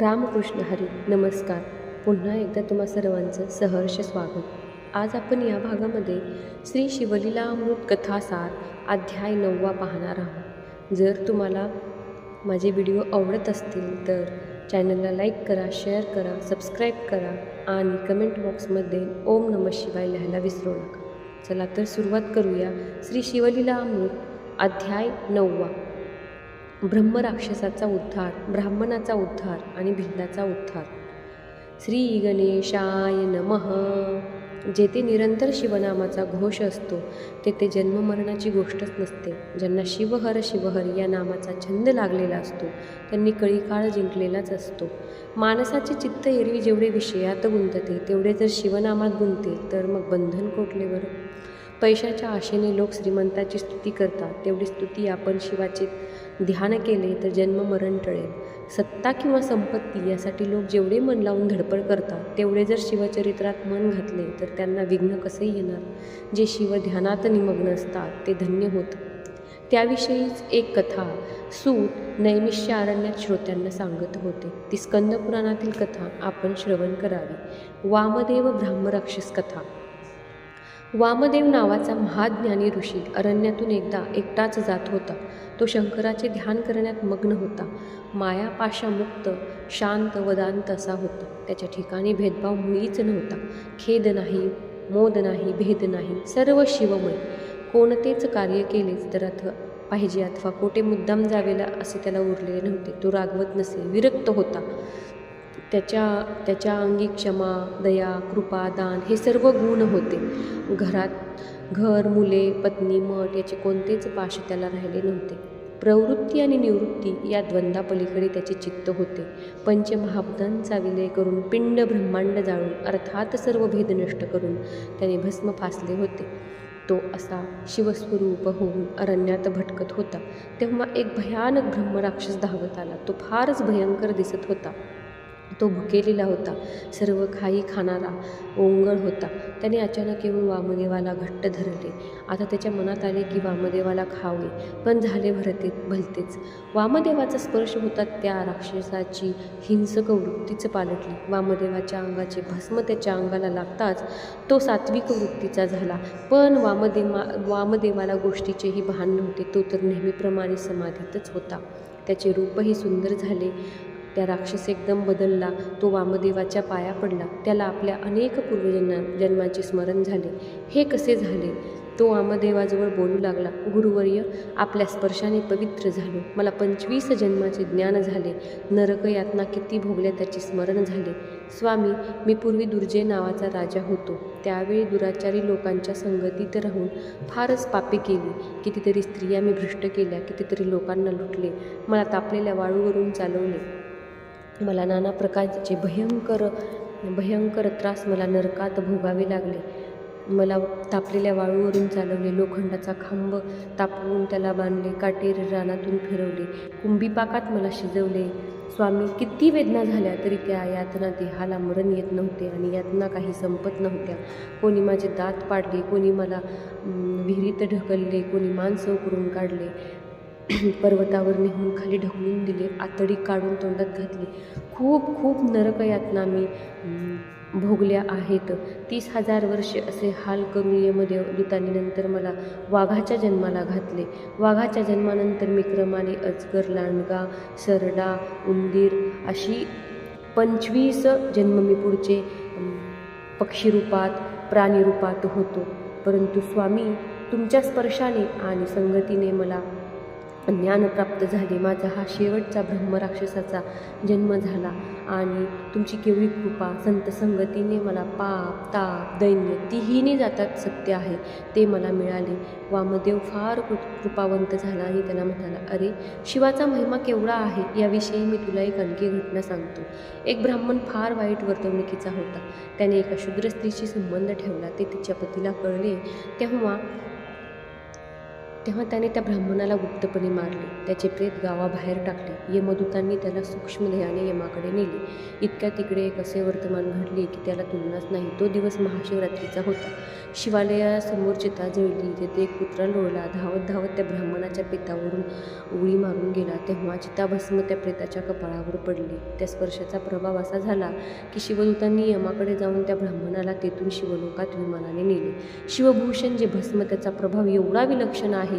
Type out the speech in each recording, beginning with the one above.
रामकृष्ण हरी नमस्कार. पुन्हा एकदा तुम्हा सर्वांचं सहर्ष स्वागत. आज आपण या भागामध्ये श्री शिवलीला अमृत कथासार अध्याय नववा पाहणार आहोत. जर तुम्हाला माझे व्हिडिओ आवडत असतील तर चॅनलला लाईक करा शेअर करा सबस्क्राईब करा आणि कमेंट बॉक्समध्ये ओम नम शिवाय लिहायला विसरू नका. चला तर सुरुवात करूया श्री शिवलीला अमृत अध्याय नववा. ब्रह्मराक्षसाचा उद्धार ब्राह्मणाचा उद्धार आणि भिल्लाचा उद्धार. श्री गणेशाय नमः. जेथे निरंतर शिवनामाचा घोष असतो तेथे जन्ममरणाची गोष्टच नसते. ज्यांना शिवहर शिवहर या नामाचा छंद लागलेला असतो त्यांनी कळीकाळ जिंकलेलाच असतो. माणसाचे चित्त एरवी जेवढे विषयात गुंतते तेवढे जर शिवनामात गुंतते तर मग बंधन कोटले बरं? पैशाच्या आशेने लोक श्रीमंताची स्तुती करतात तेवढी स्तुती आपण शिवाची ध्यान केले तर जन्म मरण टळेल. सत्ता किंवा संपत्ती यासाठी लोक जेवढे मन लावून धडपड करतात तेवढे जर शिवचरित्रात मन घातले तर त्यांना विघ्न कसे येणार. जे शिव ध्यानात निमग्न असतात ते धन्य होत. त्याविषयीच एक कथा सूत नैमिष्य अरण्यात श्रोत्यांना सांगत होते. ती स्कंदपुराणातील कथा आपण श्रवण करावी. वामदेव ब्राह्मराक्षस कथा. वामदेव नावाचा महाज्ञानी ऋषी अरण्यातून एकदा एकटाच जात होता. तो शंकराचे ध्यान करण्यात मग्न होता. मायापाशामुक्त शांत वदांत असा होता. त्याच्या ठिकाणी भेदभाव मुळीच नव्हता. खेद नाही मोद नाही भेद नाही सर्व शिवमय. कोणतेच कार्य केलेच तर अथ पाहिजे अथवा कोठे मुद्दाम जावेला असे त्याला उरलेले नव्हते. तो रागवत नसे विरक्त होता. त्याच्या त्याच्या अंगी क्षमा दया कृपा दान हे सर्व गुण होते. घरात घर मुले पत्नी मठ याचे कोणतेच पाश त्याला राहिले नव्हते. प्रवृत्ती आणि निवृत्ती या द्वंद्वापलीकडे त्याचे चित्त होते. पंचमहाभूतांचा विलय करून पिंड ब्रह्मांड जाळून अर्थात सर्व भेद नष्ट करून त्याने भस्म फासले होते. तो असा शिवस्वरूप होऊन अरण्यात भटकत होता. तेव्हा एक भयानक ब्रह्मराक्षस धावत आला. तो फारच भयंकर दिसत होता. तो भुकेलेला होता. सर्व खाई खाणारा ओंगळ होता. त्याने अचानक येऊन वामदेवाला घट्ट धरले. आता त्याच्या मनात आले की वामदेवाला खावे पण झाले भरते भलतेच. वामदेवाचा स्पर्श होता त्या राक्षसाची हिंसक वृत्तीच पालटली. वामदेवाच्या अंगाचे भस्म त्याच्या अंगाला लागताच तो सात्विक वृत्तीचा झाला. पण वामदेवा वामदेवाला गोष्टीचेही भान नव्हते. तो तर नेहमीप्रमाणे समाधीतच होता. त्याचे रूपही सुंदर झाले. त्या राक्षस एकदम बदलला तो वामदेवाच्या पाया पडला. त्याला आपल्या अनेक पूर्वजन्मा जन्माचे स्मरण झाले. हे कसे झाले? तो वामदेवाजवळ बोलू लागला गुरुवर्य आपल्या स्पर्शाने पवित्र झालो. मला पंचवीस जन्माचे ज्ञान झाले. नरक यातना किती भोगल्या त्याचे स्मरण झाले. स्वामी मी पूर्वी दुर्जय नावाचा राजा होतो. त्यावेळी दुराचारी लोकांच्या संगतीत राहून फारच पापे केली. कितीतरी स्त्रिया मी भ्रष्ट केल्या कितीतरी लोकांना लुटले. मला तापलेल्या वाळूवरून चालवले. मला नाना प्रकारचे भयंकर भयंकर त्रास मला नरकात भोगावे लागले. मला तापलेल्या वाळूवरून चालवले लोखंडाचा खांब तापवून त्याला बांधले काटेर रानातून फिरवले कुंभीपाकात मला शिजवले. स्वामी किती वेदना झाल्या तरी त्या यातना देहाला मरण येत नव्हते आणि यातना काही संपत नव्हत्या. कोणी माझे दात पाडले कोणी मला विहिरीत ढकलले कोणी मांस उकरून काढले. पर्वतावर नेहून खाली ढकलून दिले आतडी काढून तोंडात घातली. खूप खूप नरकयातना मी भोगल्या आहेत. तीस हजार वर्षे असे हाल करून यमदेव नंतर मला वाघाच्या जन्माला घातले. वाघाच्या जन्मानंतर मी क्रमाने अजगर लांडगा सरडा उंदीर अशी पंचवीस जन्म मी पुढचे पक्षीरूपात प्राणीरूपात होतो. परंतु स्वामी तुमच्या स्पर्शाने आणि संगतीने मला ज्ञान प्राप्त झाले. माझा हा शेवटचा ब्रह्मराक्षसाचा जन्म झाला. आणि तुमची केवढी कृपा संत संगतीने मला पाप ताप दैन्य तिहीने जातात सत्य आहे ते मला मिळाले. वामदेव फार कृ कृपावंत झाला आणि त्याला म्हणाला अरे शिवाचा महिमा केवढा आहे याविषयी मी तुला एक आणखी घटना सांगतो. एक ब्राह्मण फार वाईट वर्तवणुकीचा होता. त्याने एका शूद्र स्त्रीशी संबंध ठेवला. ते तिच्या पतीला कळले तेव्हा तेव्हा त्याने त्या ब्राह्मणाला गुप्तपणे मारले. त्याचे प्रेत गावाबाहेर टाकले. यमदूतांनी त्याला सूक्ष्मदेहाने यमाकडे नेले. इतक्या तिकडे एक असे वर्तमान घडले की त्याला तुलनाच नाही. तो दिवस महाशिवरात्रीचा होता. शिवालयासमोर चिता जळली. तेथे एक कुत्रा लोळला. धावत धावत त्या ब्राह्मणाच्या पितावरून उडी मारून गेला. तेव्हा चिताभस्म त्या प्रेताच्या कपाळावर पडली. त्या स्पर्शाचा प्रभाव असा झाला की शिवदूतांनी यमाकडे जाऊन त्या ब्राह्मणाला तेथून शिवलोकात विमानाने नेले. शिवभूषण जे भस्म त्याचा प्रभाव एवढा विलक्षण आहे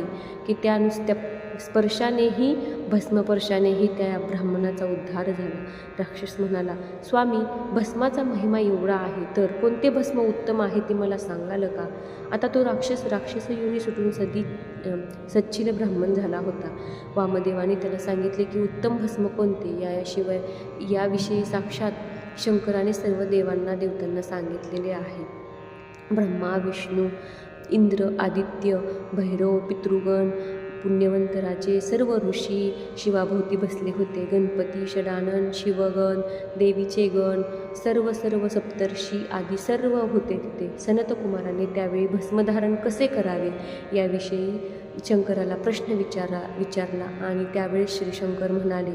की त्या नुसत्या स्पर्शानेही भस्मपर्शानेही त्या ब्राह्मणाचा उद्धार झाला. राक्षस म्हणाला स्वामी भस्माचा महिमा एवढा आहे तर कोणते भस्म उत्तम आहे ते मला सांगाल का? आता तो राक्षस राक्षस योनी सुटून सदी अं, सच्चिल ब्राह्मण झाला होता. वामदेवाने त्याला सांगितले की उत्तम भस्म कोणते? याशिवाय याविषयी साक्षात शंकराने सर्व देवांना देवतांना सांगितलेले आहे. ब्रह्मा विष्णू इंद्र आदित्य भैरव पितृगण पुण्यवंत राजे सर्व ऋषी शिवाभोवती बसले होते. गणपती षडानन शिवगण देवीचे गण सर्व सर्व सप्तर्षी आदी सर्व होते तिथे. सनतकुमाराने त्यावेळी भस्मधारण कसे करावे? याविषयी शंकराला प्रश्न विचारा विचारला आणि त्यावेळेस श्रीशंकर म्हणाले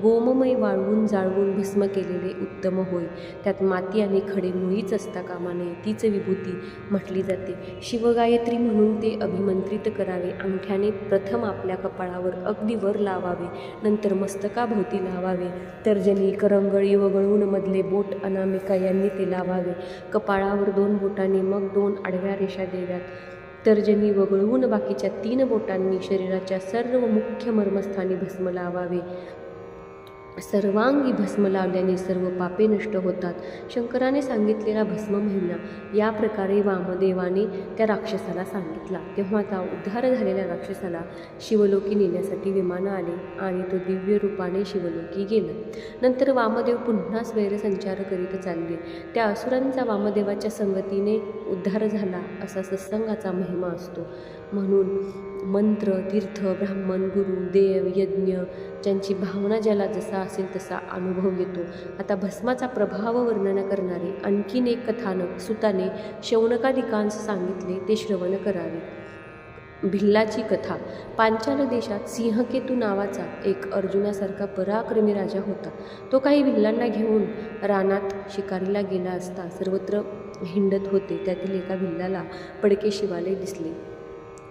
गोममय वाळवून जाळवून भस्म केलेले उत्तम होय. त्यात माती आणि खडे मुळीच असता कामा नये तीच विभूती म्हटली जाते. शिवगायत्री म्हणून ते अभिमंत्रित करावे. अंगठ्याने प्रथम आपल्या कपाळावर अगदी वर लावावे. नंतर मस्तकाभोवती लावावे. तर्जनी करंगळी वगळून मधले बोट अनामिका यांनी ते लावावे. कपाळावर दोन बोटांनी मग दोन आडव्या रेषा देव्यात. तर्जनी वगळून बाकीच्या तीन बोटांनी शरीराच्या सर्व मुख्य मर्मस्थानी भस्म लावावे. सर्वांगी भस्म लावल्याने सर्व पापे नष्ट होतात. शंकराने सांगितलेला भस्म महिना या प्रकारे वामदेवाने त्या राक्षसाला सांगितला. तेव्हा त्या उद्धार झालेल्या राक्षसाला शिवलोकी नेण्यासाठी विमानं आले आणि तो दिव्य रूपाने शिवलोकी गेला. नंतर वामदेव पुन्हा स्वैरसंचार करीत चालले. त्या असुरांचा वामदेवाच्या संगतीने उद्धार झाला असा सत्संगाचा महिमा असतो. म्हणून मंत्र तीर्थ ब्राह्मण गुरु देव यज्ञ ज्यांची भावना ज्याला जसा असेल तसा अनुभव येतो. आता भस्माचा प्रभाव वर्णन करणारे आणखीन एक कथानक सुताने शौनकादिकांस सांगितले ते श्रवण करावे. भिल्लाची कथा. पांचाल देशात सिंहकेतू नावाचा एक अर्जुनासारखा पराक्रमी राजा होता. तो काही भिल्लांना घेऊन रानात शिकारीला गेला असता सर्वत्र हिंडत होते. त्यातील एका भिल्लाला पडके शिवालय दिसले.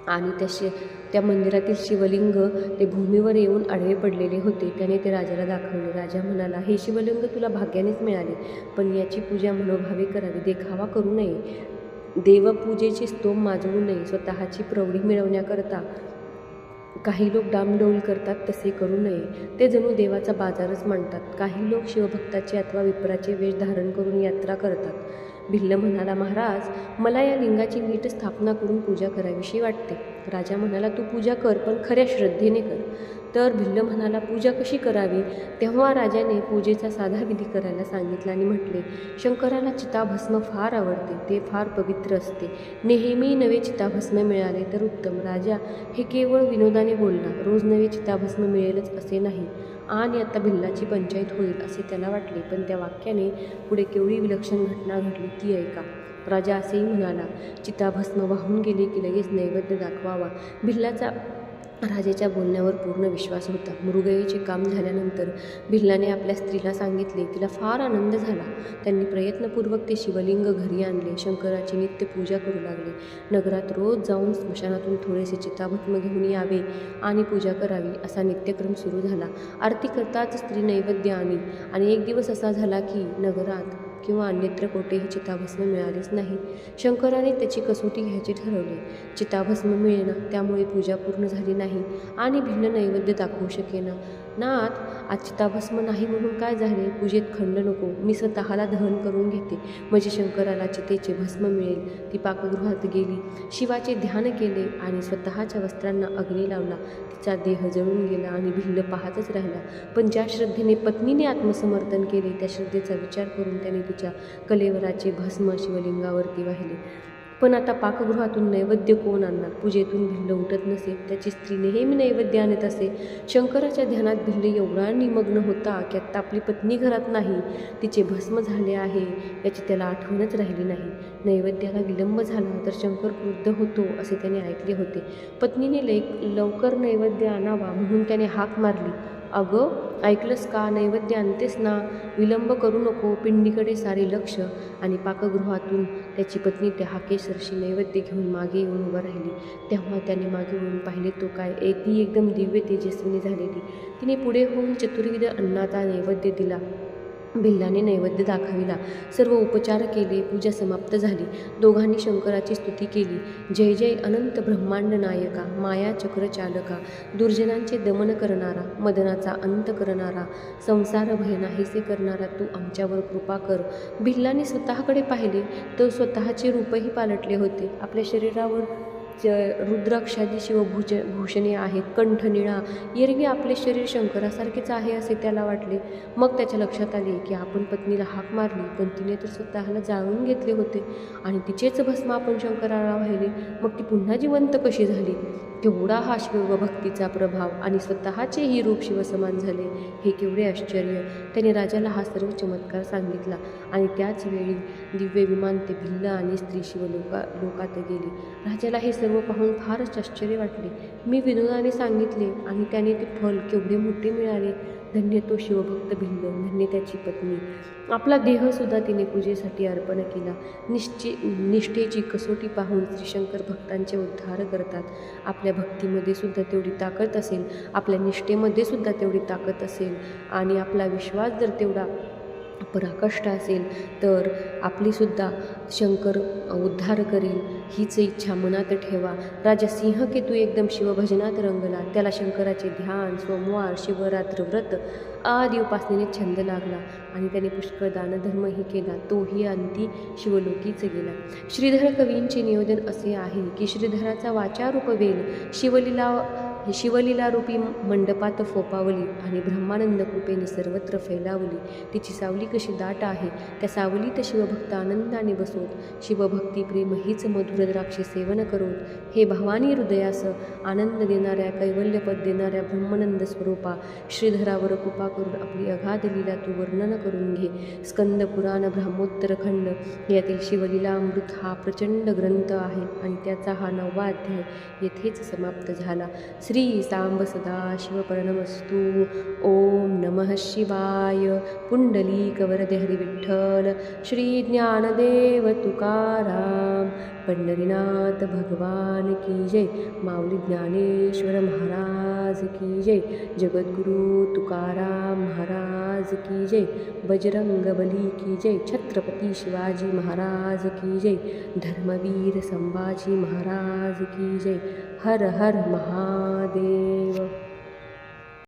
आणि त्या शि त्या मंदिरातील शिवलिंग ते भूमीवर येऊन आडवे पडलेले होते. त्याने ते राजाला दाखवले. राजा म्हणाला हे शिवलिंग तुला भाग्यानेच मिळाले पण याची पूजा मनोभावे करावी. देखावा करू नये. देवपूजेचे स्तोम माजवू नये. स्वतःची प्रौढी मिळवण्याकरता काही लोक डामडौल करतात तसे करू नये. ते जणू देवाचा बाजारच मांडतात. काही लोक शिवभक्ताचे अथवा विप्राचे वेश धारण करून यात्रा करतात. भिल्ल म्हणाला महाराज मला या लिंगाची नीट स्थापना करून पूजा करावीशी वाटते. राजा म्हणाला तू पूजा कर पण खऱ्या श्रद्धेने कर. तर भिल्ल म्हणाला पूजा कशी करावी? तेव्हा राजाने पूजेचा साधा विधी करायला सांगितला आणि म्हटले शंकराला चिताभस्म फार आवडते ते फार पवित्र असते. नेहमी नवे चिताभस्म मिळाले तर उत्तम. राजा हे केवळ विनोदाने बोलला रोज नवे चिताभस्म मिळेलच असे नाही. आणि आता भिल्लाची पंचायत होईल असे त्याला वाटले. पण त्या वाक्याने पुढे केवढी विलक्षण घटना घडली ती ऐका. राजा असेही म्हणाला चिताभस्म वाहून गेले की लगेच नैवेद्य दाखवावा. भिल्लाचा राजाच्या बोलण्यावर पूर्ण विश्वास होता. मृगयेचे काम झाल्यानंतर भिल्लाने आपल्या स्त्रीला सांगितले तिला फार आनंद झाला. त्यांनी प्रयत्नपूर्वक ते शिवलिंग घरी आणले. शंकराची नित्य पूजा करू लागले. नगरात रोज जाऊन स्मशानातून थोडेसे चिताभत्म घेऊन यावे आणि पूजा करावी असा नित्यक्रम सुरू झाला. आरती करताच स्त्री नैवेद्य आणि आणि एक दिवस असा झाला की नगरात किंवा अन्यत्र कोठेही चिताभस्म मिळालेच नाही. शंकराने त्याची कसोटी घ्यायची ठरवली. चिताभस्म मिळेना त्यामुळे पूजा पूर्ण झाली नाही आणि भिन्न नैवेद्य दाखवू शकेना. नाथ आज चिताभस्म नाही म्हणून काय झाले? पूजेत खंड नको. मी स्वतःला दहन करून घेते. म्हणजे शंकराला चितेचे भस्म मिळेल. ती पाकगृहात गेली. शिवाचे ध्यान केले आणि स्वतःच्या वस्त्रांना अग्नी लावला. तिचा देह जळून गेला आणि भिल्ल पाहतच राहिला. पण ज्या श्रद्धेने पत्नीने आत्मसमर्थन केले त्या श्रद्धेचा विचार करून त्याने तिच्या कलेवराचे भस्म शिवलिंगावरती वाहिले. पण आता पाकगृहातून नैवेद्य कोण आणणार? पूजेतून भिल्ल उठत नसे त्याची स्त्री नेहमी नैवेद्य आणत असे. शंकराच्या ध्यानात भिल्ल एवढा निमग्न होता की आत्ता आपली पत्नी घरात नाही. तिचे भस्म झाले आहे याची त्याला आठवणच राहिली नाही. नैवेद्याला विलंब झाला तर शंकर वृद्ध होतो असे त्याने ऐकले होते. पत्नीने लै लवकर नैवेद्य आणावा म्हणून त्याने हाक मारली. अगं ऐकलंस का? नैवेद्य आणतेस ना? विलंब करू नको पिंडीकडे सारे लक्ष. आणि पाकगृहातून त्याची पत्नी त्या हाकेश्वरशी नैवेद्य घेऊन मागे येऊन उभं राहिली. तेव्हा त्याने मागे येऊन पाहिले तो काय? एक ती एकदम दिव्य तेजस्विनी झालेली. तिने पुढे होऊन चतुर्विध अन्नाचा नैवेद्य दिला. भिल्लाने नैवेद्य दाखविला. सर्व उपचार केले पूजा समाप्त झाली. दोघांनी शंकराची स्तुती केली. जय जय अनंत ब्रह्मांड नायका माया चक्र चालका दुर्जनांचे दमन करणारा मदनाचा अंत करणारा संसार भय नाहीसे करणारा तू आमच्यावर कृपा कर. भिल्लाने स्वतःकडे पाहिले तर स्वतःचे रूपही पालटले होते. आपल्या शरीरावर च रुद्राक्षादी शिवभूष भूषणे आहेत कंठ निळा एरवी आपले शरीर शंकरासारखेच आहे असे त्याला वाटले. मग त्याच्या लक्षात आले की आपण पत्नीला हाक मारली पण तिने तर स्वतःला जाळून घेतले होते. आणि तिचेच भस्म आपण शंकराला वाहिले मग ती पुन्हा जिवंत कशी झाली? तेवढा हा शिवभक्तीचा प्रभाव आणि स्वतःचेही रूप शिवसमान झाले हे केवढे आश्चर्य. त्याने राजाला हा सर्व चमत्कार सांगितला आणि त्याचवेळी दिव्य विमान ते भिल्ल आणि स्त्री शिव लोका लोकात गेले. राजाला हे सर्व पाहून फारच आश्चर्य वाटले. मी विनोदाने सांगितले आणि त्याने ते फल केवढे मोठे मिळाले. धन्य तो शिवभक्त भिल्ल धन्य त्याची पत्नी. आपला देहसुद्धा तिने पूजेसाठी अर्पण केला. निश्चि निष्ठेची कसोटी पाहून श्रीशंकर भक्तांचे उद्धार करतात. आपल्या भक्तीमध्ये सुद्धा तेवढी ताकद असेल. आपल्या निष्ठेमध्ये सुद्धा तेवढी ताकद असेल. आणि आपला विश्वास जर तेवढा पराकष्ट असेल तर आपलीसुद्धा शंकर उद्धार करेल हीच इच्छा मनात ठेवा. राजा सिंह केतू एकदम शिवभजनात रंगला त्याला शंकराचे ध्यान सोमवार शिवरात्र व्रत आदी उपासनेने छंद लागला आणि त्याने पुष्कळ दानधर्मही केला. तोही अंती शिवलोकीच गेला. श्रीधर कवींचे नियोजन असे आहे की श्रीधराचा वाचारूप वेल शिवलीला शिवलीला रूपी मंडपात फोपावली आणि ब्रह्मानंद कृपेने सर्वत्र फैलावली. तिची सावली कशी दाट आहे त्या सावलीत शिवभक्त आनंदाने बसोत. शिवभक्ती प्रेम हीच मधुर द्राक्षे सेवन करोत. हे भवानी हृदयास आनंद देणाऱ्या कैवल्यपद देणाऱ्या ब्रह्मानंद स्वरूपा श्रीधरावर कृपा करून आपली अगाध लीला तू वर्णन करून घे. स्कंद पुराण ब्रह्मोत्तर खंड यातील शिवलीला अमृत हा प्रचंड ग्रंथ आहे आणि त्याचा हा नववा अध्याय येथेच समाप्त झाला. श्री श्रीसाम्ब सदाशिवपर्णमस्तु ॐ नमः शिवाय। पुण्डलीकवरदे हरिविठ्ठल श्रीज्ञानदेव तुकाराम पंढरीनाथ भगवान की जय. माऊली ज्ञानेश्वर महाराज की जय. जगद्गुरु तुकाराम महाराज की जय. बजरंग बली की जय. छत्रपती शिवाजी महाराज की जय. धर्मवीर संभाजी महाराज की जय. हर हर महादेव.